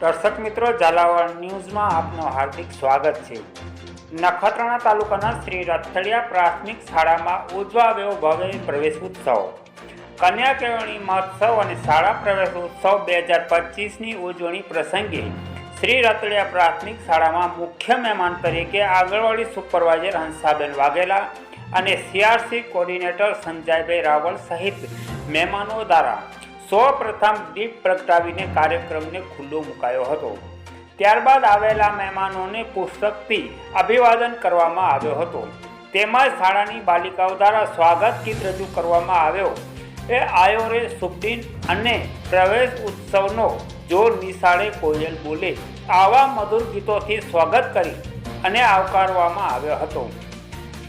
દર્શક મિત્રો, ઝાલાવાડ ન્યૂઝમાં આપનું હાર્દિક સ્વાગત છે. નખત્રાણા તાલુકાના શ્રી રથડિયા પ્રાથમિક શાળામાં ઉજવાવ્યો ભવ્ય પ્રવેશ ઉત્સવ કન્યા કેળવણી મહોત્સવ અને શાળા પ્રવેશ ઉત્સવ બે હજાર પચીસની ઉજવણી પ્રસંગે શ્રી રતડિયા પ્રાથમિક શાળામાં મુખ્ય મહેમાન તરીકે આંગણવાડી સુપરવાઇઝર હંસાબેન વાઘેલા અને સીઆરસી કોર્ડિનેટર સંજયભાઈ રાવલ સહિત મહેમાનો દ્વારા સૌ પ્રથમ દીપ પ્રગટાવીને કાર્યક્રમને ખુલ્લો મુકાયો હતો. ત્યારબાદ આવેલા મહેમાનોને પુસ્તકથી અભિવાદન કરવામાં આવ્યો હતો. તેમજ શાળાની બાલિકાઓ દ્વારા સ્વાગત ગીત રજૂ કરવામાં આવ્યો. એ આયોરે શુભદિન અને પ્રવેશ ઉત્સવનો જોર નિશાળે કોયલ બોલે આવા મધુર ગીતોથી સ્વાગત કરી અને આવકારવામાં આવ્યો હતો.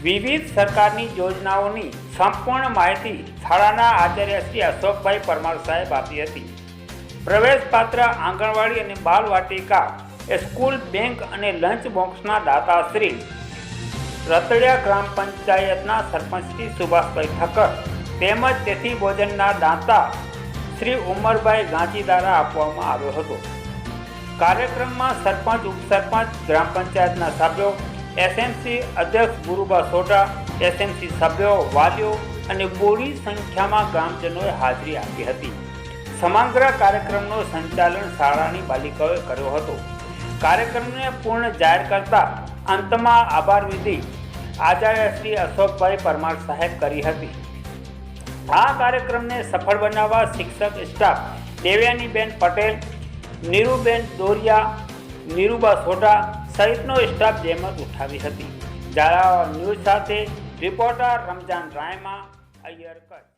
વિવિધ સરકારની યોજનાઓની સંપૂર્ણ માહિતી શાળાના આચાર્ય શ્રી અશોકભાઈ પરમાર સાહેબ આપી હતી. પ્રવેશ પાત્ર આંગણવાડી અને બાલ વાટિકા એ સ્કૂલ બેંક અને લંચ બોક્સના દાતાશ્રી રતડિયા ગ્રામ પંચાયતના સરપંચ શ્રી સુભાષભાઈ ઠક્કર તેમજ તેથી ભોજનના દાતા શ્રી ઉમરભાઈ ગાંધી દ્વારા આપવામાં આવ્યો હતો. કાર્યક્રમમાં સરપંચ, ઉપસરપંચ, ગ્રામ પંચાયતના સભ્યો એસએમસી અધ્યક્ષ ગુરુબા સોઢા એસએમસી સભ્યો, વાલીઓ અને બોડી સંખ્યામાં ગ્રામજનોએ હાજરી આપી હતી. સમગ્ર કાર્યક્રમનું સંચાલન શાળાની બાલિકાઓએ કર્યો હતો. કાર્યક્રમને પૂર્ણ જાહેર કરતા અંતમાં આભાર વિધિ આચાર્ય શ્રી અશોકભાઈ પરમાર સાહેબ કરી હતી. આ કાર્યક્રમને સફળ બનાવવા શિક્ષક સ્ટાફ દેવ્યાનીબેન પટેલ, નીરુબેન દોરિયા, નીરુબા સોઢા સહિતનો સ્ટાફ જહેમત ઉઠાવી હતી. ઝાલાવાડ ન્યૂઝ સાથે રિપોર્ટર રમજાન રાયમા અય્યર કચ્છ.